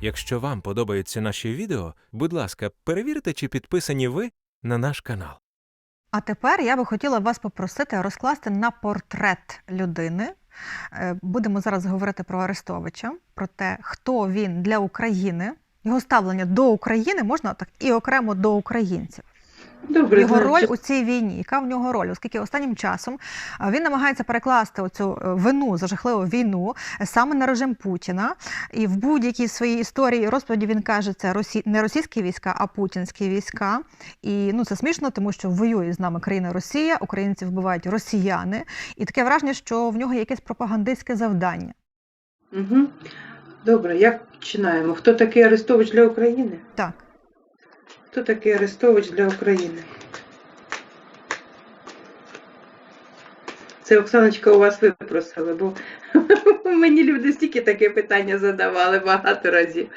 Якщо вам подобаються наші відео, будь ласка, перевірте, чи підписані ви на наш канал. А тепер я би хотіла вас попросити розкласти на портрет людини. Е, Будемо зараз говорити про Арестовича, про те, хто він для України, його ставлення до України можна так і окремо до українців. Добре, Його роль у цій війні, яка в нього роль, оскільки останнім часом він намагається перекласти оцю е, вину за жахливу війну е, саме на режим Путіна. І в будь-якій своїй історії розповіді він каже, це росі... не російські війська, а путінські війська. І ну це смішно, тому що воює з нами країна Росія, українців вбивають росіяни, і таке враження, що в нього є якесь пропагандистське завдання. Угу. Добре, як починаємо? Хто такий Арестович для України? Так. Хто такий Арестович для України? Це Оксаночка у вас випросили, бо мені люди стільки таке питання задавали багато разів.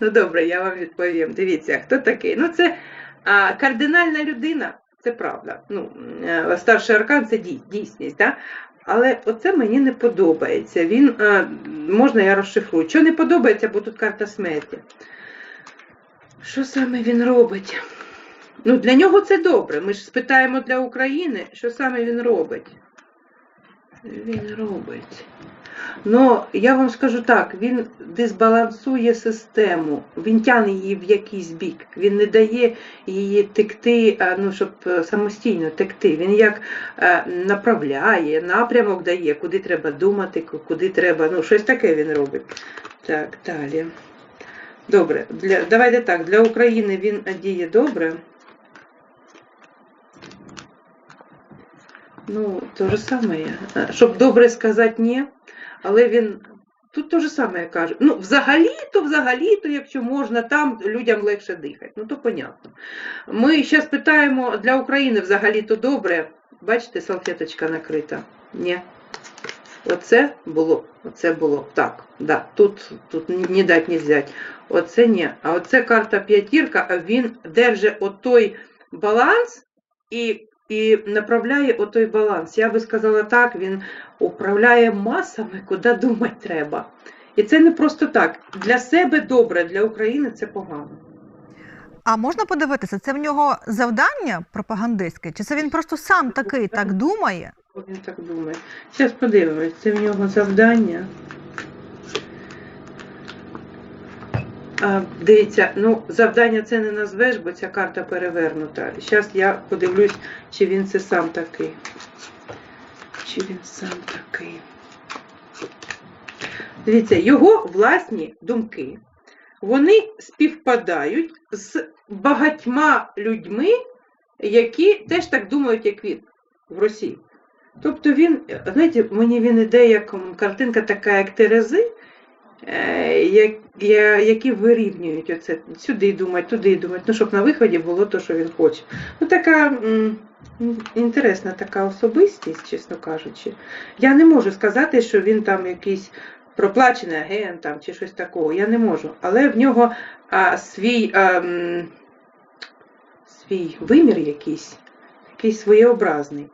Ну добре, я вам відповім. Дивіться, хто такий? Ну, це а, кардинальна людина, це правда. Ну, е, старший аркан це дій- дійсність, да? але оце мені не подобається. Він, е, можна я розшифрую, що не подобається, бо тут карта смерті. Що саме він робить? Ну, для нього це добре. Ми ж спитаємо для України, що саме він робить. Він робить. Ну, я вам скажу так, він дисбалансує систему, він тягне її в якийсь бік, він не дає її текти, ну, щоб е, самостійно текти. Він як е, направляє, напрямок дає, куди треба думати, куди треба. Ну, щось таке він робить. Так, далі. Добре, для, давайте так, для України він діє добре. Ну, то же саме. Е, Щоб добре сказати ні, але він. Тут те ж саме я кажу. Ну, взагалі-то, взагалі-то, якщо можна, там людям легше дихати. Ну, то понятно. Ми зараз питаємо для України взагалі-то добре. Бачите, салфеточка накрита? Ні. Оце було, оце було. Так, да, тут, тут ні дать, ні взять. Оце ні. А оце карта п'ятірка, він держить отой баланс і, і направляє отой баланс. Я би сказала так, він управляє масами, куди думати треба. І це не просто так. Для себе добре, для України це погано. А можна подивитися, це в нього завдання пропагандистське, чи це він просто сам такий так думає? Він так думає. Зараз подивимось, це в нього завдання. А, дивіться, ну завдання це не назвеш, бо ця карта перевернута. Зараз я подивлюсь, чи він це сам такий. Чи він сам такий. Дивіться, його власні думки, вони співпадають з багатьма людьми, які теж так думають, як він в Росії. Тобто він, знаєте, мені він іде як картинка така, як Терези, е, як, які вирівнюють оце сюди думать, туди думать, ну, щоб на виході було те, що він хоче. Ну, така інтересна така особистість, чесно кажучи. Я не можу сказати, що він там якийсь проплачений агент там, чи щось такого. Я не можу. Але в нього а, свій, а, свій вимір якийсь, якийсь своєобразний.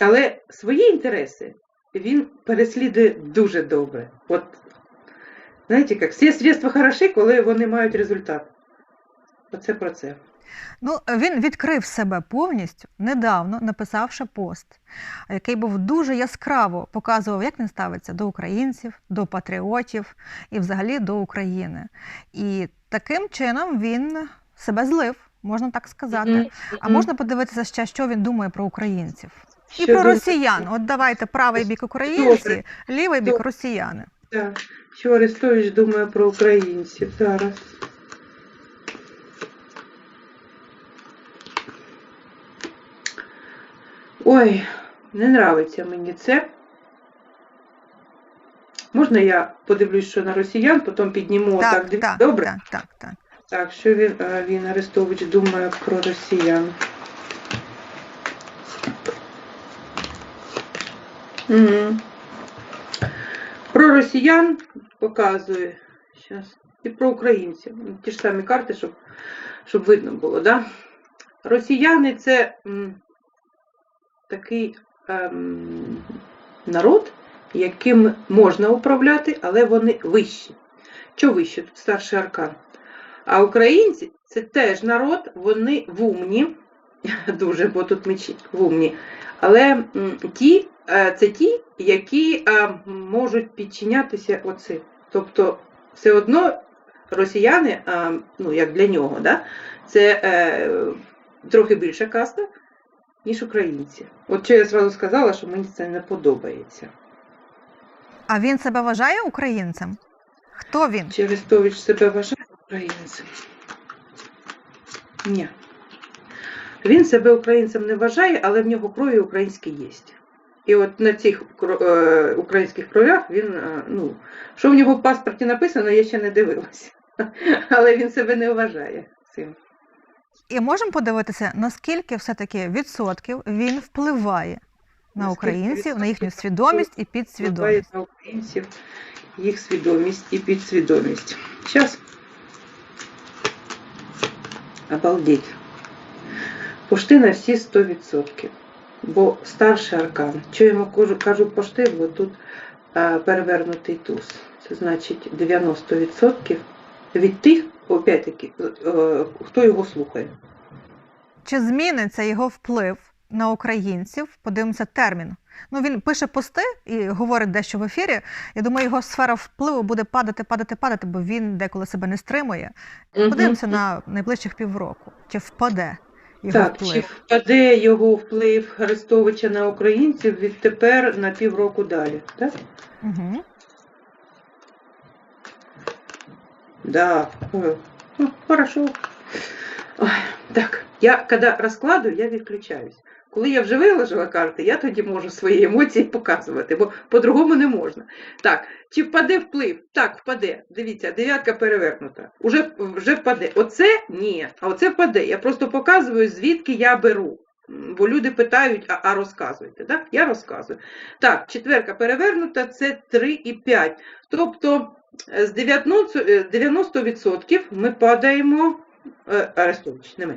Але свої інтереси він переслідує дуже добре. От, знаєте, як всі средства хороші, коли вони мають результат. Оце про це. Ну, він відкрив себе повністю недавно, написавши пост, який був дуже яскраво показував, як він ставиться до українців, до патріотів і взагалі до України. І таким чином він себе злив, можна так сказати. А можна подивитися ще, що він думає про українців. І про росіян. От давайте правий бік українці, лівий бік росіяни. Так. Що Арестович думає про українців зараз? Ой, не нравиться мені це. Можна я подивлюсь, що на росіян, потім підніму так, отак. так, Добре? так, так, так. Так, що він, е, він Арестович думає про росіян? Угу. Про росіян показує. Щас. І про українців. Ті ж самі карти, щоб, щоб видно було, да? Росіяни це м, такий ем, народ, яким можна управляти, але вони вищі. що вище, тут старший аркан. А українці це теж народ, вони вумні, дуже, бо тут мечі вумні. Але м, ті, це ті, які е, можуть підчинятися оцим. Тобто, все одно росіяни, е, ну як для нього, да, це е, трохи більша каста, ніж українці. От що я зразу сказала, що мені це не подобається. А він себе вважає українцем? Хто він? Чи Арестович себе вважає українцем? Ні. Він себе українцем не вважає, але в нього крові українські є. І от на цих е, українських кровях він, е, ну, що в нього в паспорті написано, я ще не дивилася. Але він себе не вважає цим. І можемо подивитися, наскільки все-таки відсотків він впливає на українців, на їхню свідомість і підсвідомість. Впливає на українців, їх свідомість і підсвідомість. Зараз. Обалдеть. Пошти на всі 100%. Бо старший аркан. Що я йому кажу, кажу пошти, бо тут а, перевернутий туз. Це значить 90% від тих, опять-таки, е, хто його слухає. Чи зміниться його вплив на українців? Подивимося термін. Ну він пише пости і говорить дещо в ефірі. Я думаю, його сфера впливу буде падати, падати, падати, бо він деколи себе не стримує. Подивимося на найближчих півроку. Чи впаде його Так, чи впаде його вплив Христовича на українців відтепер на півроку далі? Так? Угу. Да. Ой, ну, хорошо. Ой, так, я когда розкладую, я відключаюсь. Коли я вже виложила карти, я тоді можу свої емоції показувати, бо по-другому не можна. Так, чи впаде вплив? Так, впаде. Дивіться, дев'ятка перевернута. Уже, вже впаде. Оце ні, а оце впаде. Я просто показую, звідки я беру. Бо люди питають, а, а розказуйте. Так? Я розказую. Так, четверка перевернута, це 3 і 5. Тобто з 90, е, 90% ми падаємо, е, Арестович, не ми.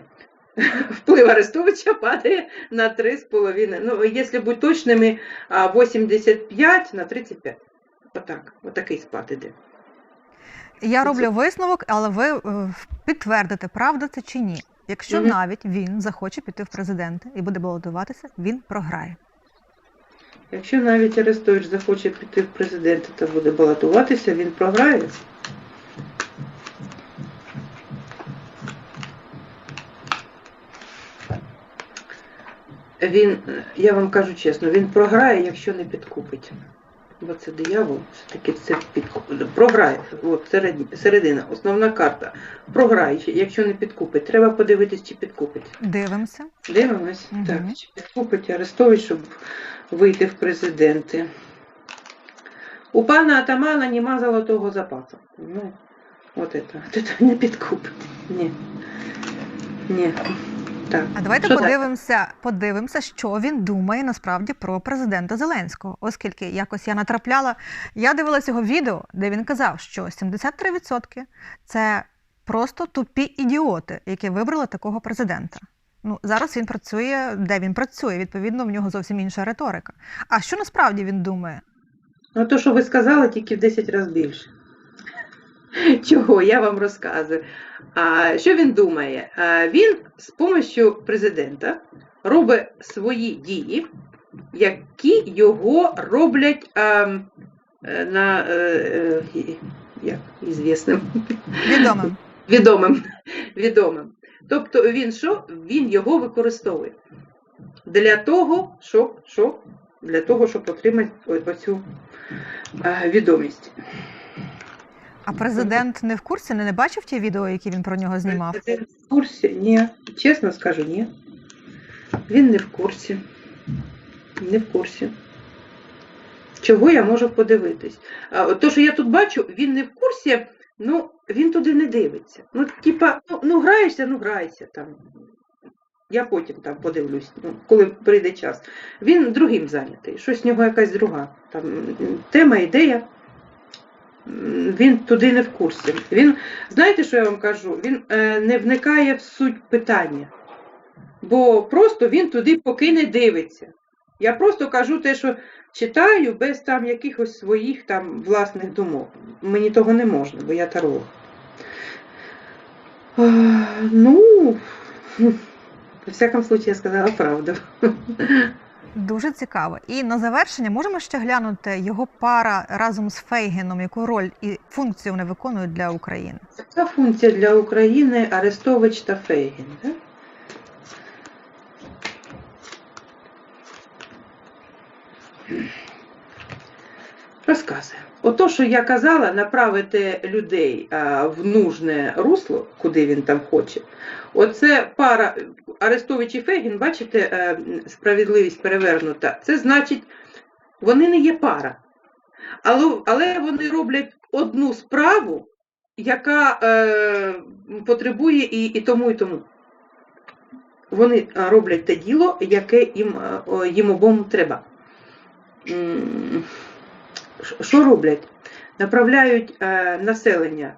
Вплив Арестовича падає на 3,5. Ну, якщо бути точними, 85 на 35. Отак, отакий спад іде. Я роблю висновок, але ви е, підтвердите, правда це чи ні. Якщо Мгм. навіть він захоче піти в президенти і буде балотуватися, він програє. Якщо навіть Арестович захоче піти в президенти та буде балотуватися, він програє. Він, я вам кажу чесно, він програє, якщо не підкупить. Бо це диявол, все-таки це підкуп. Програє. От середина, основна карта. Програє, якщо не підкупить. Треба подивитись, чи підкупить. Дивимося. Дивимось. Мгм. Так, чи підкупить Арестович, щоб вийти в президенти. У пана Атамана нема золотого запасу. Ну, от це, от це не підкупить. Ні. Ні. Так. А давайте Що так? подивимося, подивимося, що він думає насправді про президента Зеленського, оскільки якось я натрапляла. Я дивилася його відео, де він казав, що 73% це просто тупі ідіоти, які вибрали такого президента. Ну зараз він працює, де він працює. Відповідно, в нього зовсім інша риторика. А що насправді він думає? Ну, то, що ви сказали, тільки в 10 разів більше. Чого? Я вам розказую. А, що він думає? А, він з допомогою президента робить свої дії, які його роблять а, е, на е, е, як, ізвісним, Відомим. відомим. відомим. Тобто він що? Він його використовує для того, щоб, щоб, для того, щоб отримати оцю е, відомість. А президент не в курсі, не, не бачив ті відео, які він про нього знімав. Президент в курсі? Ні. Чесно скажу, ні. Він не в курсі. Не в курсі. Чого я можу подивитись? То, що я тут бачу, він не в курсі, ну він туди не дивиться. Ну, типа, ну, ну граєшся, ну грайся там. Я потім там подивлюсь, ну, коли прийде час. Він другим зайнятий, щось в нього якась друга. Там тема, ідея. Він туди не в курсі. Він, знаєте, що я вам кажу? Він е, не вникає в суть питання, бо просто він туди поки не дивиться. Я просто кажу те, що читаю без там якихось своїх там власних думок. Мені того не можна, бо я таролог. Ну, во всякому случае, я сказала правду. Дуже цікаво. І на завершення можемо ще глянути його пара разом з Фейгеном, яку роль і функцію вони виконують для України. Яка функція для України Арестович та Фейгін? Да? Розказує. Ото, що я казала, направити людей в нужне русло, куди він там хоче. Оце пара Арестович і Фейгін, бачите, е, справедливість перевернута. Це значить, вони не є пара. Але, вони роблять одну справу, яка е, потребує і, і тому, і тому. Вони роблять те діло, яке їм, е, їм обом треба. Що роблять? Направляють е, населення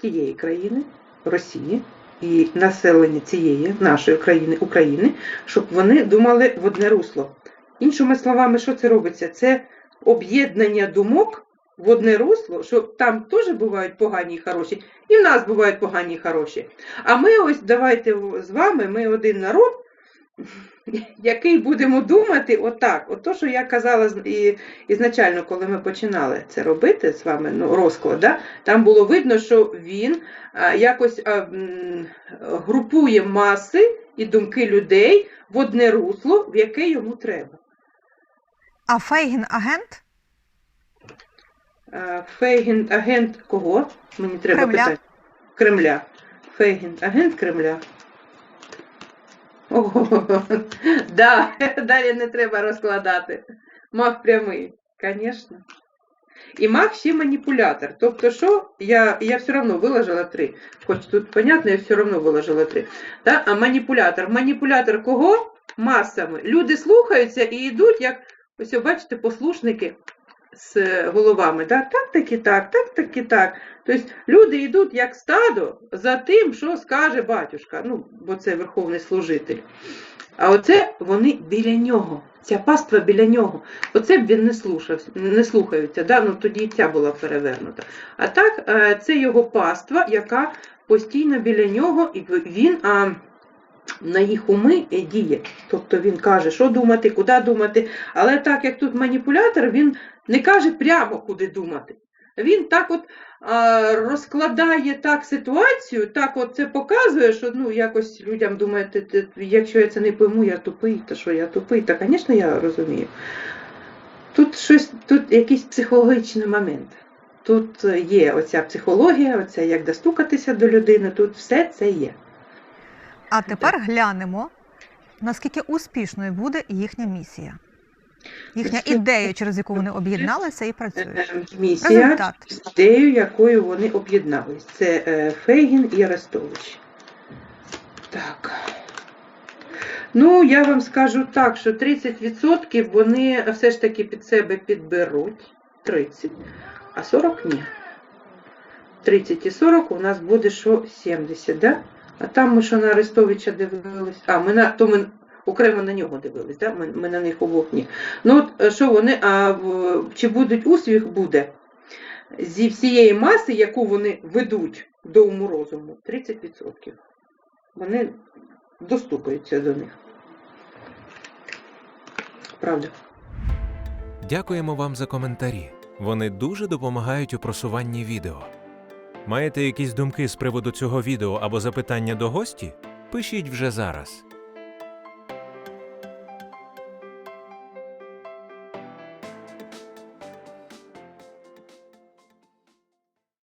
тієї країни, Росії, і населення цієї нашої країни, України, щоб вони думали в одне русло. Іншими словами, що це робиться? Це об'єднання думок в одне русло, що там теж бувають погані і хороші, і в нас бувають погані і хороші. А ми ось давайте з вами, ми один народ, який будемо думати отак. От то, що я казала і, ізначально, коли ми починали це робити з вами, ну, розклад, да, там було видно, що він а, якось а, м, групує маси і думки людей в одне русло, в яке йому треба. А Фейгін агент Фейгін агент кого? Мені треба Кремля. питати. Кремля. Фейгін агент Кремля. Да, далі не треба розкладати. Маг прямий, звісно. І маг ще маніпулятор. Тобто, що я, я все одно виложила три. Хоч тут понятно, я все одно виложила три. Да? А маніпулятор. Маніпулятор кого? Масами. Люди слухаються і йдуть, як ось, бачите, послушники з головами. Да? Так, так і так, так, так і так. Тобто люди йдуть як стадо за тим, що скаже батюшка, ну, бо це верховний служитель. А оце вони біля нього. Ця паства біля нього. Оце б він не слухався, не слухаються, да? ну, тоді і ця була перевернута. А так, е, це його паства, яка постійно біля нього, і він а, на їх уми діє. Тобто він каже, що думати, куди думати. Але так як тут маніпулятор, він не каже прямо, куди думати. Він так от а, розкладає так ситуацію, так от це показує, що ну, якось людям думаєте, «Ти- якщо я це не пойму, я тупий, то що я тупий, та, звісно, я розумію. Тут щось, тут якийсь психологічний момент. Тут є оця психологія, оця як достукатися до людини, тут все це є. А тепер глянемо, наскільки успішною буде їхня місія, їхня ідея, через яку вони об'єдналися і працюють. Е, Місія, Результат. з ідеєю, якою вони об'єднались. Це е, Фейгін і Арестович. Так. Ну, я вам скажу так, що 30% вони все ж таки під себе підберуть. 30, а 40 ні. 30 і 40 у нас буде що 70, да? А там ми що на Арестовича дивились. А, ми на то ми окремо на нього дивились, да? ми, ми на них обох ні. Ну от е, що вони, а чи будуть успіх буде зі всієї маси, яку вони ведуть до уму розуму, 30%. Вони достукаються до них. Правда. Дякуємо вам за коментарі. Вони дуже допомагають у просуванні відео. Маєте якісь думки з приводу цього відео або запитання до гості? Пишіть вже зараз.